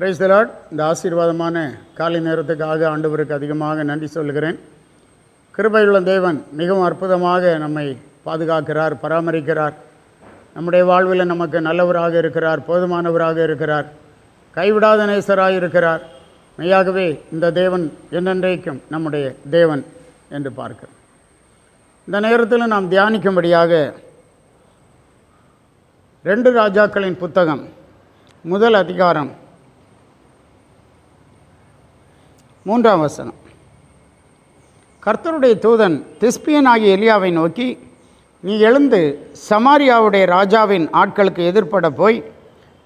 Price தலாட் இந்த ஆசீர்வாதமான காலை நேரத்துக்காக ஆண்டவருக்கு அதிகமாக நன்றி சொல்கிறேன் கிருபையுள்ள தேவன் மிகவும் அற்புதமாக நம்மை பாதுகாக்கிறார் பராமரிக்கிறார். நம்முடைய வாழ்வில் நமக்கு நல்லவராக இருக்கிறார் போதுமானவராக இருக்கிறார். கைவிடாத நேசராக இருக்கிறார். மெய்யாகவே இந்த தேவன் என்னென்றைக்கும் நம்முடைய தேவன் என்று பார்க்கிறோம். இந்த நேரத்தில் நாம் தியானிக்கும்படியாக ரெண்டு ராஜாக்களின் புத்தகம் முதல் அதிகாரம் மூன்றாம் வசனம். கர்த்தருடைய தூதன் திஸ்பியன் ஆகிய எலியாவை நோக்கி நீ எழுந்து சமாரியாவுடைய ராஜாவின் ஆட்களுக்கு எதிர்ப்பட போய்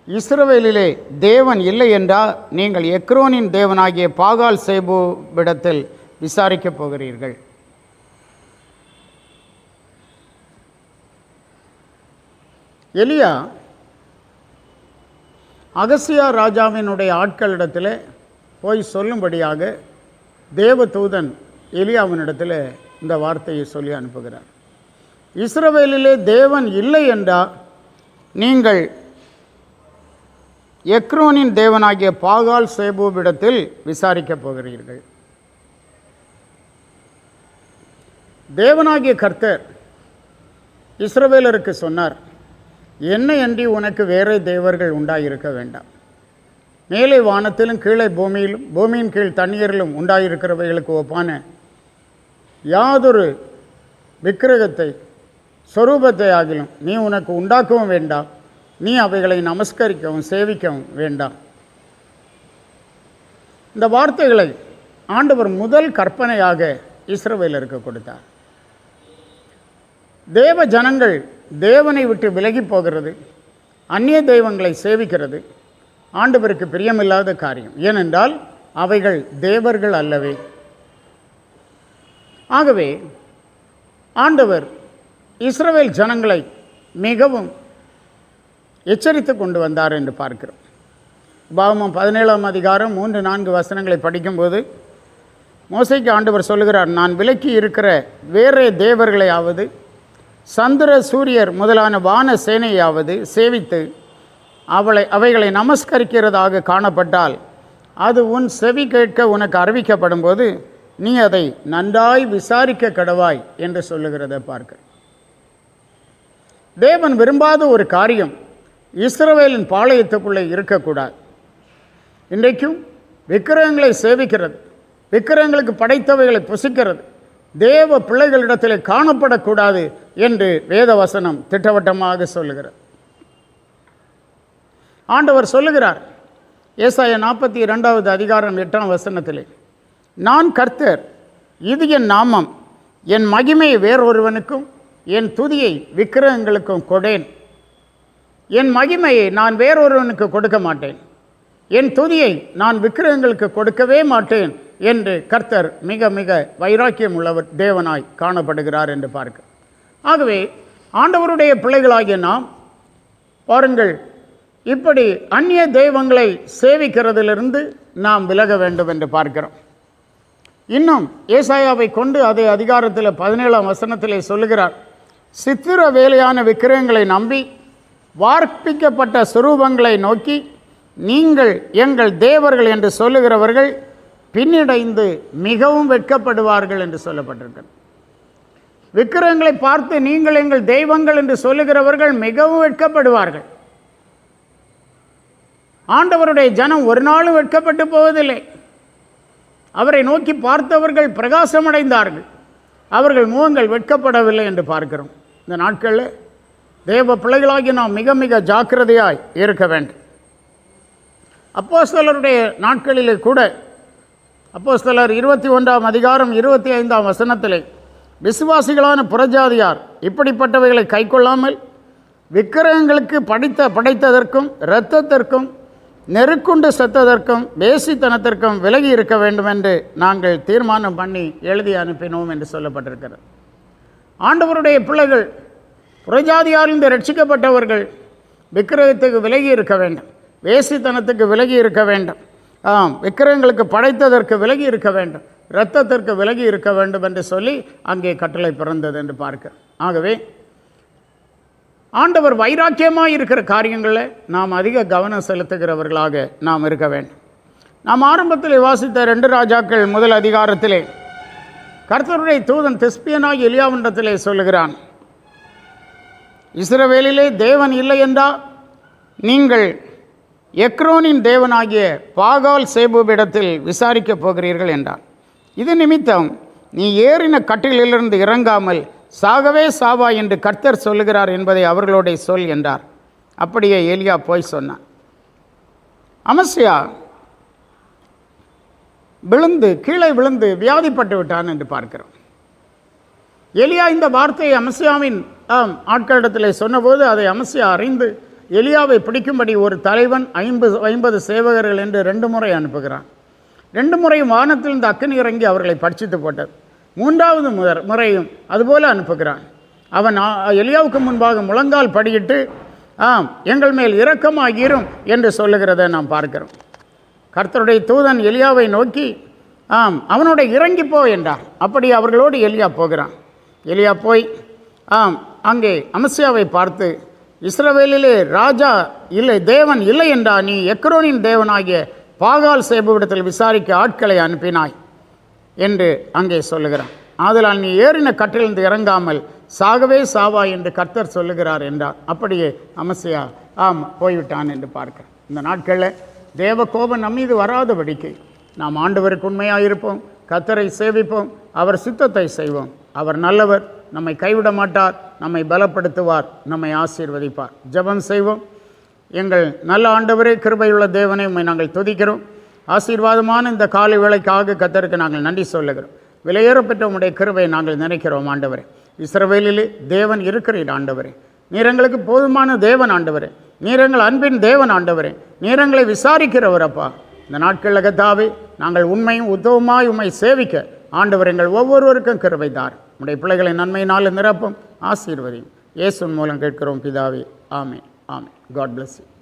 இஸ்ரவேலிலே தேவன் இல்லை என்றால் நீங்கள் எக்ரோனின் தேவனாகிய பாகால் சேபுவிடத்தில் விசாரிக்கப் போகிறீர்கள். எலியா அகசியா ராஜாவினுடைய ஆட்களிடத்தில் போய் சொல்லும்படியாக தேவதூதன் எலியாவினிடத்தில் இந்த வார்த்தையை சொல்லி அனுப்புகிறார். இஸ்ரவேலிலே தேவன் இல்லை என்றால் நீங்கள் எக்ரோனின் தேவனாகிய பாகால் சேபுவிடத்தில் விசாரிக்கப் போகிறீர்கள். தேவனாகிய கர்த்தர் இஸ்ரவேலருக்கு சொன்னார் என்ன அன்றி உனக்கு வேறே தேவர்கள் உண்டாயிருக்க வேண்டாம். மேலே வானத்திலும் கீழே பூமியிலும் பூமியின் கீழ் தண்ணீரிலும் உண்டாயிருக்கிறவைகளுக்கு ஒப்பான யாதொரு விக்கிரகத்தை சொரூபத்தை ஆகிலும் நீ உனக்கு உண்டாக்கவும் வேண்டாம் நீ அவைகளை நமஸ்கரிக்கவும் சேவிக்கவும் வேண்டாம் இந்த வார்த்தைகளை ஆண்டவர் முதல் கற்பனையாக இஸ்ரவேலருக்கு கொடுத்தார். தேவ ஜனங்கள் தேவனை விட்டு விலகி போகிறது அந்நிய தெய்வங்களை சேவிக்கிறது ஆண்டவருக்கு பிரியமில்லாத காரியம். ஏனென்றால் அவைகள் தேவர்கள் அல்லவே. ஆகவே ஆண்டவர் இஸ்ரவேல் ஜனங்களை மிகவும் எச்சரித்து கொண்டு வந்தார் என்று பார்க்கிறோம். பாவமம் பதினேழாம் அதிகாரம் மூன்று நான்கு வசனங்களை படிக்கும்போது மோசைக்கு ஆண்டவர் சொல்லுகிறார் நான் விலக்கி இருக்கிற வேறே தேவர்களையாவது சந்திர சூரியர் முதலான வான சேனையாவது சேவித்து அவளை அவைகளை நமஸ்கரிக்கிறதாக காணப்பட்டால் அது உன் செவி கேட்க உனக்கு அறிவிக்கப்படும் போது நீ அதை நன்றாய் விசாரிக்க கடவாய் என்று சொல்லுகிறத பார்க்க. தேவன் விரும்பாத ஒரு காரியம் இஸ்ரவேலின் பாளையத்துக்குள்ளே இருக்கக்கூடாது. இன்றைக்கும் விக்கிரகங்களை சேவிக்கிறது விக்கிரகங்களுக்கு படைத்தவைகளை புசிக்கிறது தேவ பிள்ளைகளிடத்தில் காணப்படக்கூடாது என்று வேதவசனம் திட்டவட்டமாக சொல்லுகிறது. ஆண்டவர் சொல்லுகிறார் ஏசாய நாற்பத்தி இரண்டாவது அதிகாரம் எட்டாம் வசனத்தில் நான் கர்த்தர் இது என் நாமம் என் மகிமையை வேறொருவனுக்கும் என் துதியை விக்கிரகங்களுக்கும் கொடேன் என் மகிமையை நான் வேறொருவனுக்கு கொடுக்க மாட்டேன். என் துதியை நான் விக்கிரகங்களுக்கு கொடுக்கவே மாட்டேன் என்று கர்த்தர் மிக மிக வைராக்கியம் உள்ளவர் தேவனாய் காணப்படுகிறார் என்று பார்க்க. ஆகவே ஆண்டவருடைய பிள்ளைகளாகிய நாம் பாருங்கள் இப்படி அந்நிய தெய்வங்களை சேவிக்கிறதிலிருந்து நாம் விலக வேண்டும் என்று பார்க்கிறோம். இன்னும் ஏசாயாவை கொண்டு அதே அதிகாரத்தில் பதினேழாம் வசனத்திலே சொல்லுகிறார் சித்திர வேலையான விக்கிரகங்களை நம்பி வார்ப்பிக்கப்பட்ட சுரூபங்களை நோக்கி நீங்கள் எங்கள் தேவர்கள் என்று சொல்லுகிறவர்கள் பின்னடைந்து மிகவும் வெட்கப்படுவார்கள் என்று சொல்லப்பட்டிருக்கிறது. விக்கிரகங்களை பார்த்து நீங்கள் எங்கள் தெய்வங்கள் என்று சொல்லுகிறவர்கள் மிகவும் வெட்கப்படுவார்கள். ஆண்டவருடைய ஜனம் ஒரு நாளும் வெட்கப்பட்டு போவதில்லை. அவரை நோக்கி பார்த்தவர்கள் பிரகாசமடைந்தார்கள். அவர்கள் முகங்கள் வெட்கப்படவில்லை என்று பார்க்கிறோம். இந்த நாட்களில் தேவ பிள்ளைகளாகி நாம் மிக மிக ஜாக்கிரதையாய் இருக்க வேண்டும். அப்போஸ்தலருடைய நாட்களிலே கூட அப்போஸ்தலர் இருபத்தி ஒன்றாம் அதிகாரம் இருபத்தி ஐந்தாம் வசனத்திலே விசுவாசிகளான புறஜாதியார் இப்படிப்பட்டவைகளை கைக்கொள்ளாமல் விக்கிரகங்களுக்கு படித்த படைத்ததற்கும் இரத்தத்திற்கும் நெருக்குண்டு செத்ததற்கும் வேசித்தனத்திற்கும் விலகி இருக்க வேண்டும் என்று நாங்கள் தீர்மானம் பண்ணி எழுதி அனுப்பினோம் என்று சொல்லப்பட்டிருக்கிறது. ஆண்டவருடைய பிள்ளைகள் புறஜாதியாரிலிருந்து ரட்சிக்கப்பட்டவர்கள் விக்கிரகத்துக்கு விலகி இருக்க வேண்டும். வேசித்தனத்துக்கு விலகி இருக்க வேண்டும். ஆம் விக்கிரகங்களுக்கு படைத்ததற்கு விலகி இருக்க வேண்டும். இரத்தத்திற்கு விலகி இருக்க வேண்டும் என்று சொல்லி அங்கே கட்டளை பிறந்தது என்று பார்க்க ஆகவே ஆண்டவர் வைராக்கியமாக இருக்கிற காரியங்களில் நாம் அதிக கவனம் செலுத்துகிறவர்களாக நாம் இருக்க வேண்டும். நாம் ஆரம்பத்தில் வாசித்த ரெண்டு ராஜாக்கள் முதல் அதிகாரத்திலே கர்த்தருடைய தூதன் திஸ்பியனாகி எலியாவிண்டத்திலே சொல்லுகிறான் இஸ்ரவேலிலே தேவன் இல்லை என்றா? நீங்கள் எக்ரோனின் தேவனாகிய பாகால் சேபுவிடத்தில் விசாரிக்கப் போகிறீர்கள் என்றான். இது நிமித்தம் நீ ஏறின கட்டிலிலிருந்து இறங்காமல் சாகவே சாவா என்று கர்த்தர் சொல்லுகிறார் என்பதை அவர்களுடைய சொல் என்றார். அப்படியே ஏலியா போய் சொன்னான். அமசியா விழுந்து கீழே விழுந்து வியாதிப்பட்டு விட்டான் என்று பார்க்கிறோம். எலியா இந்த வார்த்தையை அமசியாவின் ஆட்களிடத்தில் சொன்னபோது அதை அமசியா அறிந்து எலியாவை பிடிக்கும்படி ஒரு தலைவன் ஐம்பது ஐம்பது சேவகர்கள் என்று ரெண்டு முறை அனுப்புகிறான். ரெண்டு முறையும் வானத்தில் இந்த அக்கனி இறங்கி அவர்களை படிச்சுட்டு போட்டது. மூன்றாவது முதற் முறையும் அதுபோல் அனுப்புகிறான். அவன் எளியாவுக்கு எலியாவுக்கு முன்பாக முழங்கால் படியிட்டு ஆம் எங்கள் மேல் இரக்கமாகிரும் என்று சொல்லுகிறதை நாம் பார்க்கிறோம். கர்த்தருடைய தூதன் எலியாவை நோக்கி ஆம் அவனோட இறங்கி போ என்றார் அப்படி அவர்களோடு எலியா போகிறான். எலியா போய் ஆம் அங்கே அமசியாவை பார்த்து இஸ்ரவேலிலே ராஜா இல்லை தேவன் இல்லை என்றா நீ எக்ரோனின் தேவனாகிய பாகால் சேபுவிடத்தில் விசாரிக்க ஆட்களை அனுப்பினாய். என்று அங்கே சொல்லுகிறான். ஆதலால் நீ ஏறின கட்டிலிருந்து இறங்காமல் சாகவே சாவா என்று கர்த்தர் சொல்லுகிறார் என்றார். அப்படியே அமசியா ஆம் போய்விட்டான் என்று பார்க்கிறேன். இந்த நாட்களில் தேவ கோபம் நம் மீது வராதபடிக்கு நாம் ஆண்டவருக்கு உண்மையாக இருப்போம் கர்த்தரை சேவிப்போம் அவர் சித்தத்தை செய்வோம். அவர் நல்லவர் நம்மை கைவிட மாட்டார் நம்மை பலப்படுத்துவார் நம்மை ஆசீர்வதிப்பார். ஜெபம் செய்வோம். எங்கள் நல்ல ஆண்டவரே கிருபையுள்ள தேவனை உண்மை நாங்கள் துதிக்கிறோம். ஆசீர்வாதமான இந்த காலை வேலைக்காக கத்தருக்கு நாங்கள் நன்றி சொல்லுகிறோம். விலையேறப்பெற்ற உடைய கிருவை நாங்கள் நினைக்கிறோம் ஆண்டவரே. இஸ்ரவேலிலே தேவன் இருக்கிறீர் ஆண்டவரே. நீர் எங்களுக்கு போதுமான தேவன் ஆண்டவரே. நீர் எங்கள் அன்பின் தேவன் ஆண்டவரே. நீர் எங்களை விசாரிக்கிறவர் அப்பா. இந்த நாட்களில் கத்தாவே நாங்கள் உண்மையும் உத்தவமாய் உண்மை சேவிக்க ஆண்டவர் எங்கள் ஒவ்வொருவருக்கும் கிருவை தார். உடைய பிள்ளைகளை நன்மையினால் நிரப்பும் ஆசீர்வதியும். இயேசுன் மூலம் கேட்கிறோம் பிதாவே. ஆமே ஆமே காட் பிளஸ் யூ